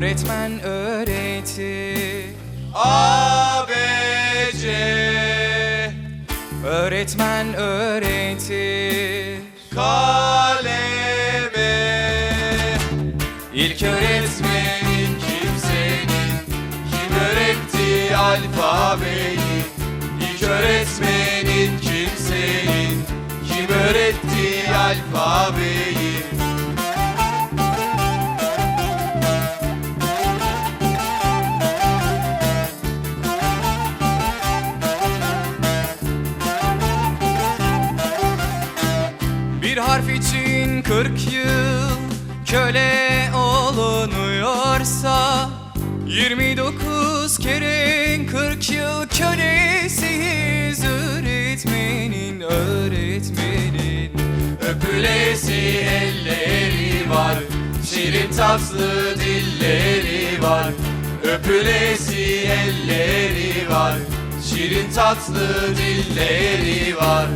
Öğretmen öğretir A, B, C. Öğretmen öğretir Kaleme. İlk öğretmen Öğretmenin kimsenin Kim öğretti alfabeyi? İlk öğretmenin kimsenin Kim öğretti alfabeyi Bir harf için 40 yıl köle olunuyorsa 29 kere 40 yıl kölesiyiz öğretmenin öğretmenin Öpülesi elleri var Şirin tatlı dilleri var. Öpülesi elleri var Şirin tatlı dilleri var